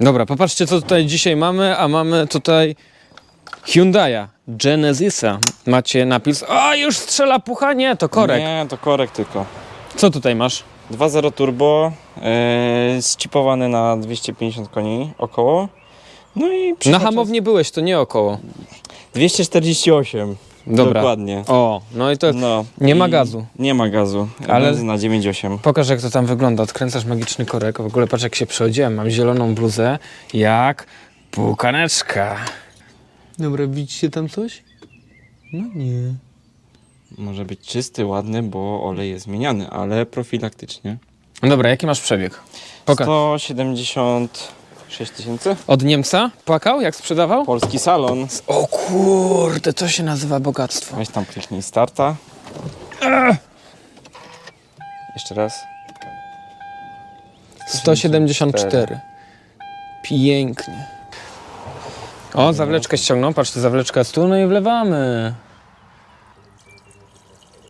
Dobra, popatrzcie co tutaj dzisiaj mamy, a mamy tutaj Hyundai'a, Genesisa. Macie napis, o już strzela pucha, nie, to korek. Nie, to korek tylko. Co tutaj masz? 2.0 turbo, yy, zchipowany na 250 koni około. No i Na hamowni byłeś, to nie około. 248. Dobra. Dokładnie. O, no i to No, nie ma i gazu. Nie ma gazu. Ale- Ale na 9,8. Pokaż jak to tam wygląda. Odkręcasz magiczny korek. W ogóle patrz jak się przechodziłem. Mam zieloną bluzę jak pukaneczka. Dobra, widzicie tam coś? No nie. Może być czysty, ładny, bo olej jest zmieniany, ale profilaktycznie. No dobra, jaki masz przebieg? Pokaż. 176 tysięcy. Od Niemca płakał jak sprzedawał? Polski salon. O kurde, to się nazywa bogactwo. Weź tam kliknij starta. Jeszcze raz. 174. Pięknie. O, zawleczkę ściągnął. Patrzcie, zawleczka jest tu, no i wlewamy.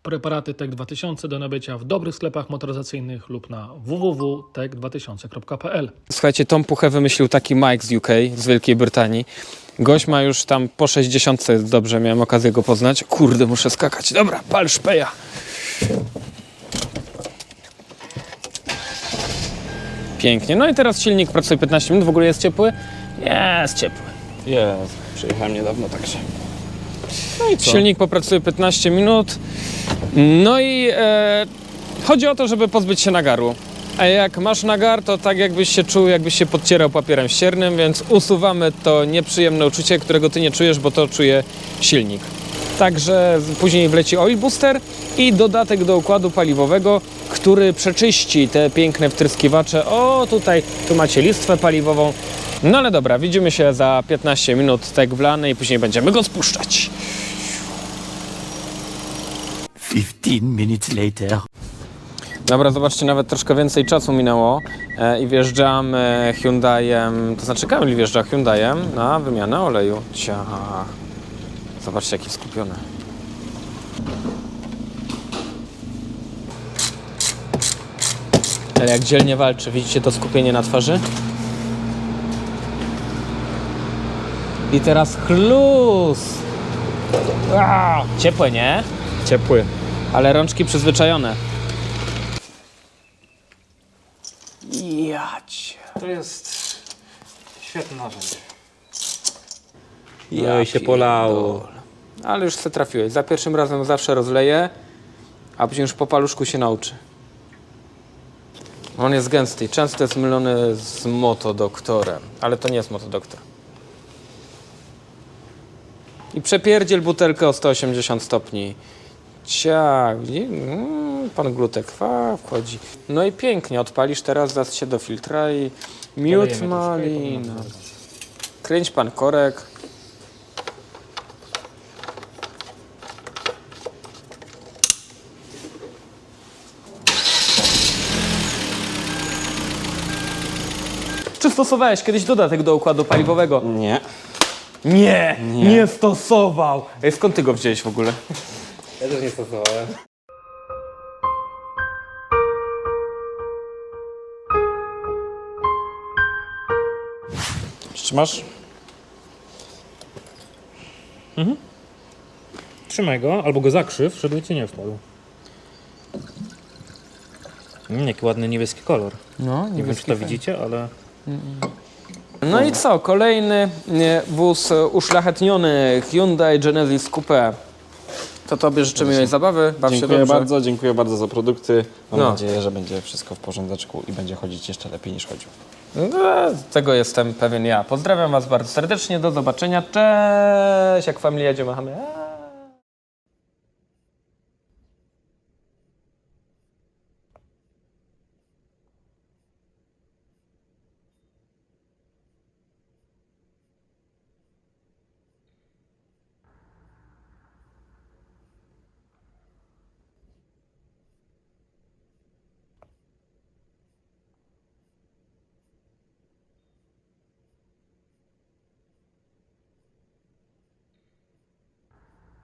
Preparaty TEK 2000 do nabycia w dobrych sklepach motoryzacyjnych lub na www.tek2000.pl. Słuchajcie, tą puchę wymyślił taki Mike z UK, z Wielkiej Brytanii. Gość ma już tam po 60, dobrze miałem okazję go poznać. Kurde, muszę skakać. Dobra, pal szpeja. Pięknie. No i teraz silnik pracuje 15 minut. W ogóle jest ciepły? Jest ciepły. Jest. Przyjechałem niedawno, także. No i co? Silnik popracuje 15 minut. No i e, chodzi o to, żeby pozbyć się nagaru. A jak masz nagar, to tak jakbyś się czuł, jakbyś się podcierał papierem ściernym, więc usuwamy to nieprzyjemne uczucie, którego ty nie czujesz, bo to czuje silnik. Także później wleci oil booster i dodatek do układu paliwowego, który przeczyści te piękne wtryskiwacze. O, tutaj tu macie listwę paliwową. No ale dobra, widzimy się za 15 minut tak wlany i później będziemy go spuszczać. 15 minutes later. Dobra, zobaczcie, nawet troszkę więcej czasu minęło e, i wjeżdżam e, Hyundaiem, to znaczy Kamil wjeżdża Hyundaiem na wymianę oleju. Cia. Zobaczcie, jaki skupiony. Ale jak dzielnie walczy, widzicie to skupienie na twarzy? I teraz chlus! Ciepłe, nie? Ciepły. Ale rączki przyzwyczajone. Jać. To jest świetne narzędzie. Ja i się polało. Ale już se trafiłeś. Za pierwszym razem zawsze rozleję, a później już po paluszku się nauczy. On jest gęsty i często jest mylony z motodoktorem, ale to nie jest motodoktor. I przepierdziel butelkę o 180 stopni. Widzi? Mm, pan glutek kwa, wchodzi. No i pięknie, odpalisz teraz, dasz się do filtra i miód malina. Kręć pan korek. Czy stosowałeś kiedyś dodatek do układu paliwowego? Nie. Nie, nie, Nie. stosował. Ej, skąd ty go wziąłeś w ogóle? Ja też nie stosowałem. Trzymasz? Trzymaj go, albo go zakrzyw, żeby ci nie wpadł. Mm, jaki ładny niebieski kolor. No, Nie wiem, czy to widzicie, ale No i co? Kolejny nie, wóz e, uszlachetniony Hyundai Genesis Coupe. To tobie życzę miłej zabawy. Baw się Dziękuję dobrze. bardzo, dziękuję bardzo za produkty. Mam No. nadzieję, że będzie wszystko w porządeczku i będzie chodzić jeszcze lepiej niż chodził. No, tego jestem pewien ja. Pozdrawiam was bardzo serdecznie. Do zobaczenia. Cześć! Jak familia jedzie, machamy. Eee.